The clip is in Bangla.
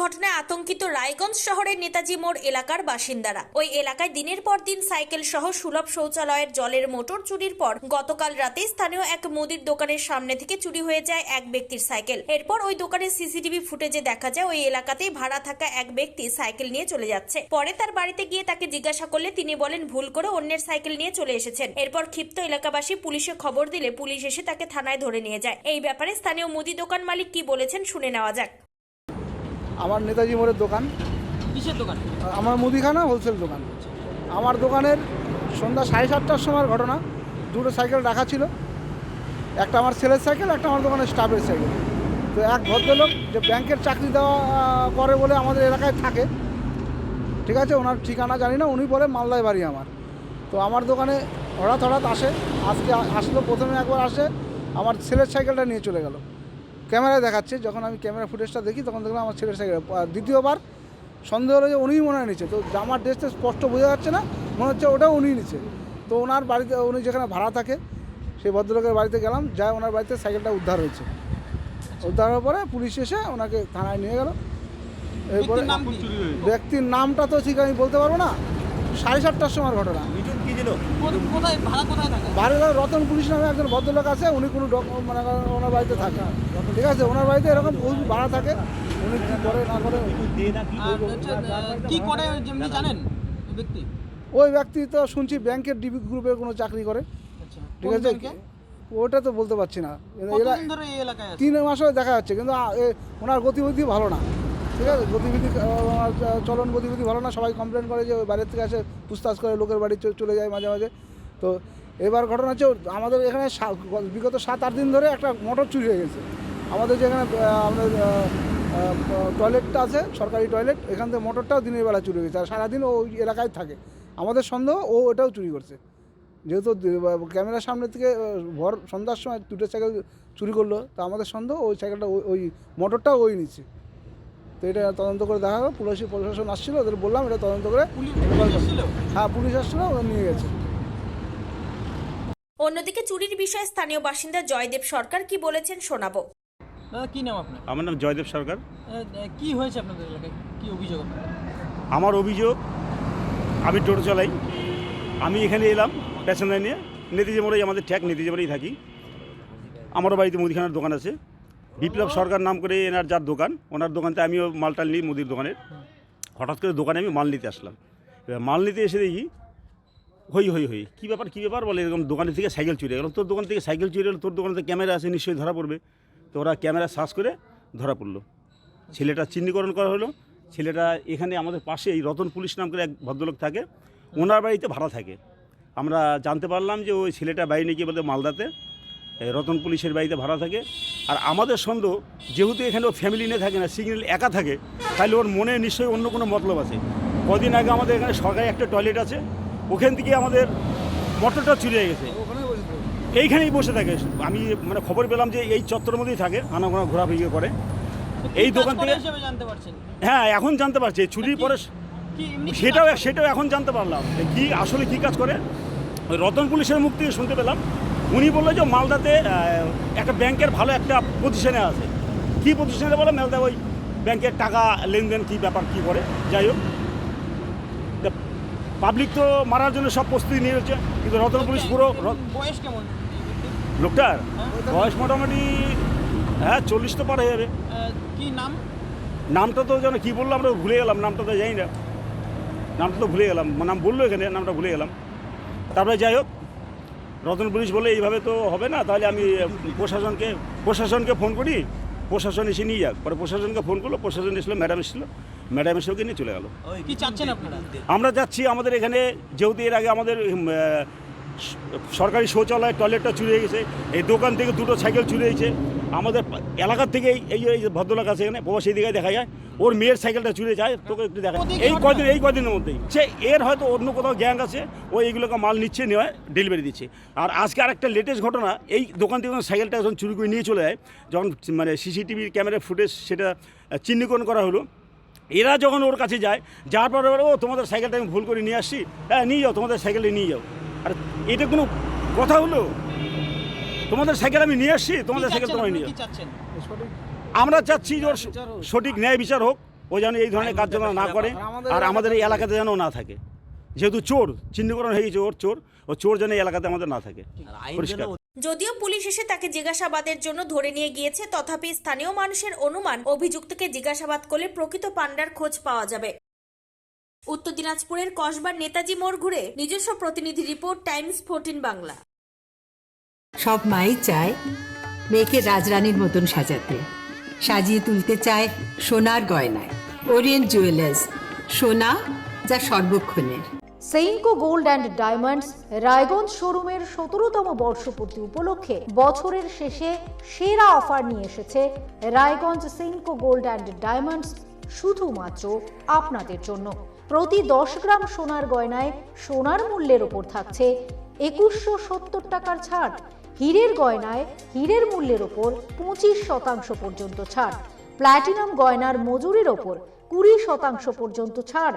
ঘটনায় আতঙ্কিত রায়গঞ্জ শহরের নেতাজি মোড় এলাকার বাসিন্দারা। ওই এলাকায় দিনের পর দিন সাইকেল সহ সুলভ শৌচালয়ের জলের মোটর চুরির পর গতকাল রাতে স্থানীয় এক মুদির দোকানের সামনে থেকে চুরি হয়ে যায় এক ব্যক্তির সাইকেল। এরপর ওই দোকানের সিসিটিভি ফুটেজে দেখা যায় ওই এলাকাতেই ভাড়া থাকা এক ব্যক্তি সাইকেল নিয়ে চলে যাচ্ছে। পরে তার বাড়িতে গিয়ে তাকে জিজ্ঞাসা করলে তিনি বলেন, ভুল করে অন্যের সাইকেল নিয়ে চলে এসেছেন। এরপর ক্ষিপ্ত এলাকাবাসী পুলিশে খবর দিলে পুলিশ এসে তাকে থানায় ধরে নিয়ে যায়। এই ব্যাপারে স্থানীয় মুদি দোকান মালিক কি বলেছেন শুনে নেওয়া যাক। আমার নেতাজি মোড়ের দোকান। কিসের দোকান? আমার মুদিখানা হোলসেল দোকান। আমার দোকানের সন্ধ্যা সাড়ে সাতটার সময় ঘটনা। দুটো সাইকেল রাখা ছিল। একটা আমার ছেলের সাইকেল একটা আমার দোকানের স্টাফের সাইকেল। তো এক ভদ্রলোক যে ব্যাংকের চাকরি দেওয়া করে বলে আমাদের এলাকায় থাকে ঠিক আছে? ওনার ঠিকানা জানি না উনি বলে মালদায় বাড়ি আমার। তো আমার দোকানে হঠাৎ হঠাৎ আসে আজকে আসলো প্রথমে একবার আসে আমার ছেলের সাইকেলটা নিয়ে চলে গেল। ক্যামেরায় দেখাচ্ছে যখন আমি ক্যামেরা ফুটেজটা দেখি তখন দেখলাম আমার ছেলের সাইকেল। দ্বিতীয়বার সন্দেহ হলো যে উনিই মনে হয় নিচ্ছে তো জামার ড্রেসটা স্পষ্ট বোঝা যাচ্ছে না মনে হচ্ছে ওটাও উনিই নিচ্ছে তো ওনার বাড়িতে উনি যেখানে ভাড়া থাকে সেই ভদ্রলোকের বাড়িতে গেলাম যাই ওনার বাড়িতে সাইকেলটা উদ্ধার হয়েছে। উদ্ধার হওয়ার পরে পুলিশ এসে ওনাকে থানায় নিয়ে গেল। এরপরে ব্যক্তির নামটা তো ঠিক আমি বলতে পারব না সাড়ে সাতটার সময় ঘটনা। কো- কোথায় ভাড়া কোথায় থাকে? বাইরে রতন পুলিশ নামে একজন ভদ্রলোক আছে উনি কোনো ডক- মানে ওনার বাড়িতে থাকে। ঠিক আছে ওনার বাড়িতে এরকম ভাড়া থাকে উনি কী করে না করে। কি? করে জানেন ওই ব্যক্তি? ওই ব্যক্তি তো শুনছি ব্যাংকের ডিবি গ্রুপের কোনো চাকরি করে। আচ্ছা ঠিক আছে ওটা তো বলতে পারছি না। তিন মাস দেখা যাচ্ছে কিন্তু এ- ওনার গতিবিধি ভালো না। ঠিক আছে? গতিবিধি চলন গতিবিধি ভালো না? সবাই কমপ্লেন করে যে বাইরের থেকে আসে পুস্তাছ করে, লোকের বাড়ি চলে যায় মাঝে মাঝে। তো এবার ঘটনা হচ্ছে, আমাদের এখানে বিগত সাত আট দিন ধরে একটা মোটর চুরি হয়ে গেছে। আমাদের যেখানে আমাদের টয়লেটটা আছে, সরকারি টয়লেট এখান থেকে মোটরটাও দিনের বেলা চুরি গেছে। আর সারাদিন ও ওই এলাকায় থাকে। আমাদের সন্দেহ, ও ওটাও চুরি করছে। যেহেতু ক্যামেরার সামনে থেকে ভর সন্ধ্যার সময় দুটো সাইকেল চুরি করল, তো আমাদের সন্দেহ, ওই সাইকেলটা ওই- ওই মোটরটাও ওই নিচ্ছে। তো এটা তদন্ত করে দেখা হলো পুলিশ প্রশাসন আসছিল ওদের বললাম এটা তদন্ত করে হ্যাঁ পুলিশ আসছিল ওরা নিয়ে গেছে। অন্যদিকে চুরির বিষয়ে স্থানীয় বাসিন্দা জয়দেব সরকার কি বলেছেন শোনাবো। দাদা কি নাম আপনার? আমার নাম জয়দেব সরকার। কি হয়েছে আপনাদের এলাকায়? কি অভিযোগ আমার অভিযোগ আমি টোটো চালাই। আমি এখানে এলাম প্যাসেঞ্জার নিয়ে নেতিজে মোড়েই আমাদের ঠ্যাক নেতিজে মোড়েই থাকি। আমারও বাড়িতে মুদিখানার দোকান আছে। বিপ্লব সরকার নাম করে এনার যার দোকান, ওনার দোকানতে আমিও মালটাল নিই মুদির দোকানের। হঠাৎ করে দোকানে আমি মাল নিতে আসলাম। এবার মাল নিতে এসে দেখি, হই হই হই, কী ব্যাপার কী ব্যাপার? বলে এরকম দোকানের থেকে সাইকেল চুরি গেল। তোর দোকান থেকে সাইকেল চুরি গেলো তোর দোকানে ক্যামেরা আছে, নিশ্চয়ই ধরা পড়বে। তো ওরা ক্যামেরা সার্চ করে ধরা পড়ল। ছেলেটা চিহ্নিকরণ করা হলো। ছেলেটা এখানে আমাদের পাশে, এই রতন পুলিশ নাম করে এক ভদ্রলোক থাকে। ওনার বাড়িতে ভাড়া থাকে। আমরা জানতে পারলাম যে ওই ছেলেটা বাড়ি নিয়ে গিয়ে বলতে মালদাতে রতন পুলিশের বাড়িতে ভাড়া থাকে। আর আমাদের সন্দেহ যেহেতু এখানে ও ফ্যামিলি নিয়ে থাকে না সিঙ্গেল একা থাকে তাহলে ওর মনে নিশ্চয়ই অন্য কোনো মতলব আছে। কদিন আগে আমাদের এখানে সরকারি একটা টয়লেট আছে ওখান থেকে আমাদের মোটরটা চুরি হয়ে গেছে। এইখানেই বসে থাকে। আমি মানে খবর পেলাম যে এই চত্বরের মধ্যেই থাকে আনাগোনা ঘোরাফেরি করে। এই দোকান থেকে- হ্যাঁ এখন জানতে পারছি। চুরির পরে সেটাও সেটাও এখন জানতে পারলাম। কি আসলে কি কাজ করে? রতন পুলিশের মুখ থেকে শুনতে পেলাম। উনি বলল যে মালদাতে একটা ব্যাংকের ভালো একটা পজিশনে আছে। কি পজিশনে বলে? মালদা ওই ব্যাংকের টাকা লেনদেন কি ব্যাপার কি করে? যাই হোক। পাবলিক তো মারার জন্য সব প্রস্তুতি নিয়েছে কিন্তু রতন পুলিশ পুরো বয়স কেমন? লোকটার? হ্যাঁ? বয়স মোটামুটি হ্যাঁ চল্লিশ তো পার হয়ে যাবে। কি নাম? নামটা তো যেন কী বলল আমরা ভুলে গেলাম নামটা তো জানি না। নামটা তো ভুলে গেলাম নাম বলল এখানে নামটা ভুলে গেলাম। তারপরে যাই হোক রতন পুলিশ বলে এইভাবে তো হবে না তাহলে আমি প্রশাসনকে প্রশাসনকে ফোন করি প্রশাসন এসে নিয়ে যাক। পরে প্রশাসনকে ফোন করল প্রশাসন এসেছিল ম্যাডাম এসেছিল ম্যাডাম এসে ওকে নিয়ে চলে গেলো। কি চাচ্ছেন আপনারা? আমরা যাচ্ছি আমাদের এখানে যেহেতু এর আগে আমাদের সরকারি শৌচালয় টয়লেটটা চুরি হয়ে গেছে এই দোকান থেকে দুটো সাইকেল চুরি হয়েছে। আমাদের এলাকার থেকে এই এই ভদ্রলোক আছে এখানে প্রবাসী দিকে দেখা যায় ওর মেয়ের সাইকেলটা চুরি যায় তোকে একটু দেখা। এই? কদিন এই কদিনের মধ্যেই। সে এর হয়তো অন্য কোথাও গ্যাং আছে ও এইগুলোকে মাল নিচ্ছে নিয়ে ডেলিভারি দিচ্ছে। আর আজকে আরেকটা লেটেস্ট ঘটনা এই দোকান থেকে যখন সাইকেলটা যখন চুরি করে নিয়ে চলে যায় যখন মানে সিসিটিভির ক্যামেরার ফুটেজ সেটা চিহ্নিকরণ করা হলো এরা যখন ওর কাছে যায় যাওয়ার পরে ও তোমাদের সাইকেলটা আমি ভুল করে নিয়ে আসছি। হ্যাঁ নিয়ে যাও তোমাদের সাইকেলে নিয়ে যাও। আর এটা কোনো কথা হলো? তোমাদের সাইকেল আমি নিয়ে আসছি তোমাদের সাইকেল তোমায় নিয়ে। আমরা চাচ্ছি যে ওর সঠিক ন্যায় বিচার হোক ও যেন এই ধরনের কাজ যেন না করে আর আমাদের এই এলাকাতে যেন না থাকে। যেহেতু চোর চিহ্নিকরণ হয়ে গেছে ওর চোর ও চোর যেন এই এলাকাতে আমাদের না থাকে। পরিষ্কার। যদিও পুলিশ এসে তাকে জিজ্ঞাসাবাদের জন্য ধরে নিয়ে গিয়েছে তথাপি স্থানীয় মানুষের অনুমান অভিযুক্তকে জিজ্ঞাসাবাদ করলে প্রকৃত পান্ডার খোঁজ পাওয়া যাবে। উত্তর দিনাজপুরের কসবার নেতাজি মোড় ঘুরে নিজস্ব প্রতিনিধি রিপোর্ট টাইমস ফোরটিন বাংলা। সব মাই চায় মেয়েকে রাজরানীর মতন সাজাতে। সাজিয়ে তুলতে চায় সোনার গয়নায়। ওরিয়েন্ট জুয়েলার্স সোনা যা সর্বক্ষণের। Senco gold and diamonds Raiganj শোরুমের সতেরোতম বর্ষপূর্তি উপলক্ষে বছরের শেষে সেরা অফার নিয়ে এসেছে Raiganj Senco gold and diamonds শুধুমাত্র আপনাদের জন্য। প্রতি দশ গ্রাম সোনার গয়নায় সোনার মূল্যের ওপর থাকছে একুশশো সত্তর টাকার ছাড়। হীরের গয়নায় হীরের মূল্যের ওপর পঁচিশ শতাংশ পর্যন্ত ছাড়। প্ল্যাটিনাম গয়নার মজুরির ওপর কুড়ি শতাংশ পর্যন্ত ছাড়।